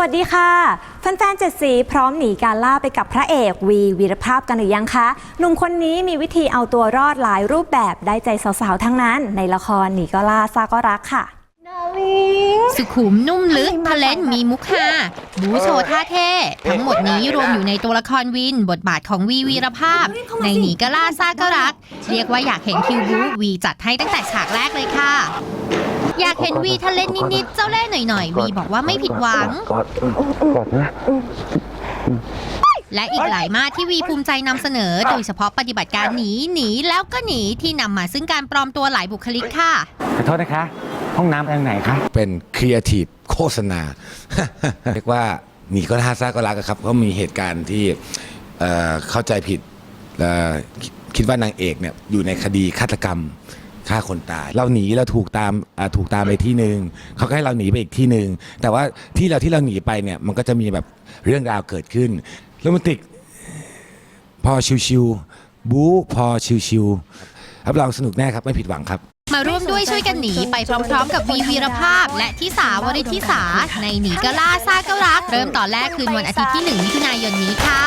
วัสดีค่ะแฟนๆเจ็ดสีพร้อมหนีการล่าไปกับพระเอกวีวีรภาพกันหรือยังคะหนุ่มคนนี้มีวิธีเอาตัวรอดหลายรูปแบบได้ใจสาวๆทั้งนั้น ในละครหนีก็ล่าซาก็รักค่ะ สุขุมนุ่มลึกทะเลนมีมุกฮาบูโชว์ท่าเท่ ทั้งหมดนี้รวมอยู่ในตัวละครวิน บทบาทของวีวีรภาพ ในหนีก็ล่าซ่าก็รัก เรียกว่าอยากเห็นคิวบูวีจัดให้ตั้งแต่ฉากแรกเลยค่ะ อยากเห็นวีทะเลนนิดๆเจ้าเล่ห์หน่อยๆ วีบอกว่าไม่ผิดหวัง กอดกอดนะ และอีกหลายมาตรที่วีภูมิใจนำเสนอ โดยเฉพาะปฏิบัติการหนีหนีแล้วก็หนีที่นำมาซึ่งการปลอมตัวหลายบุคลิกค่ะ ขอโทษนะคะ ห้องน้ำไปทางไหนคะ เป็นครีเอทีฟโฆษณา เรียกว่าหนีก็ล่าซาก็รักอะครับเพราะมีเหตุการณ์ที่เอ่อเข้าใจผิดเอ่อคิดคิดว่านางเอกเนี่ยอยู่ในคดีฆาตกรรม ฆ่าคนตาย เราหนีเราถูกตามอ่าถูกตามไปที่หนึ่งเขาก็ให้เราหนีไปอีกที่หนึ่งแต่ว่าที่เราที่เราหนีไปเนี่ยมันก็จะมีแบบเรื่องราวเกิดขึ้นโรแมนติก พอชิวๆบู๊พอชิวๆรับรองสนุกแน่ครับไม่ผิดหวังครับ มาร่วมด้วยช่วยกันหนีไปพร้อมๆ กับวีวีรภาพ และทิสาวริทิสา ในหนีก็ล่าซาก็รัก เริ่มตอนแรกคืนวันอาทิตย์ที่ 1 มิถุนายนนี้ค่ะ